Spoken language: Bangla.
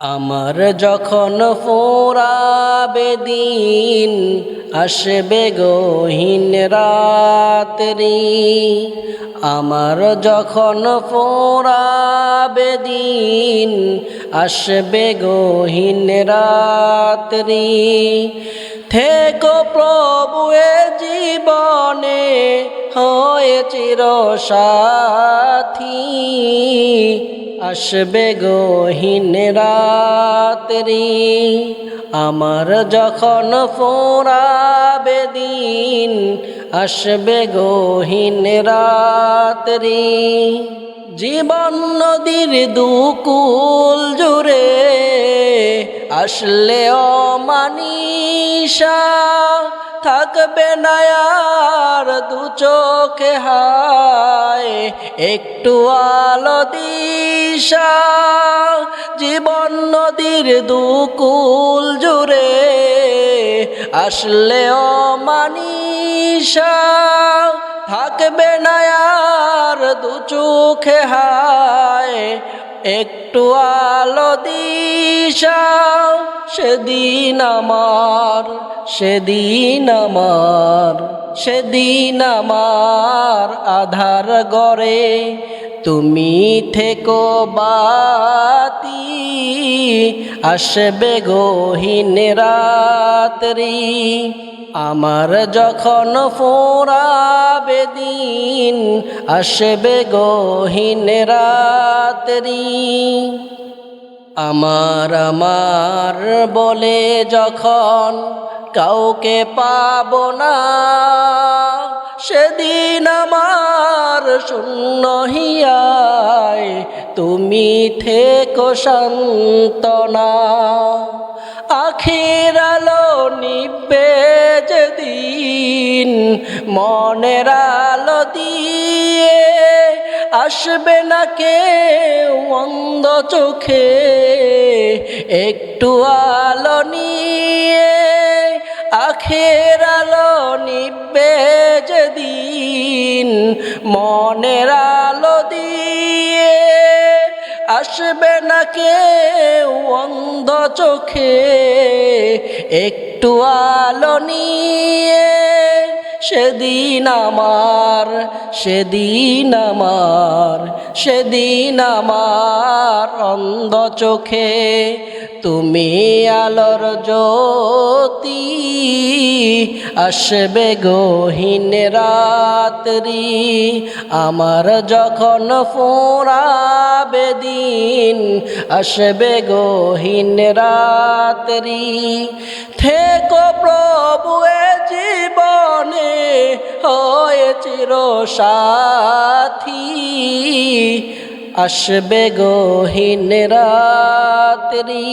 আমার যখন ফোরাবে দিন আসবে গহীন রাত্রি, আমার যখন ফোরাবে দিন আসবে গহীন রাত্রি, থেকো প্রভু জীবনে চির সাথী আসবে গহীন রাত্রি। আমার যখন ফোরাবে দিন, আসবে গহীন রাত্রি। জীবন নদীর দুকুল জুড়ে আসলে অমানিসা থাকবে না দু চোখে হায়। একটু আলো দিশা, জীবন নদীর দুকুল জুড়ে আসলে অমানিসা থাকবে না দু চোখে হায় একটু আলো দিশা সেদিন আমার সেদিন আমার সেদিন আমার আধার গড়ে। তুমি থেকো বাতি, আসবে গহীন রাত্রি। আমার যখন ফোরাবে দিন আসবে গহীন রাত্রি। আমার আমার বলে যখন কাউকে পাব না, সেদিন আমার শূন্য হিয়ায় তুমি থেকো সন্তনা আখির আলো নিবে যেদিন, মনের আলো দিয়ে আসবে না কেউ অন্ধ চোখে। একটু আলো নিয়ে আখের আলো নিবে যেদিন, মনের আলো দিয়ে আসবে না কেউ অন্ধ চোখে একটু আলো নিয়ে। সেদিন আমার সেদিন আমার সেদিন আমার অন্ধ চোখে তুমি আলোর জ্যোতি, আসবে গহীন রাত্রি, আমার যখন ফোরাবে দিন, আসবে গহীন রাত্রি। থেকো প্রভু জীবনে হয়ে চির সাথী আসবে গহীন রাত্রি।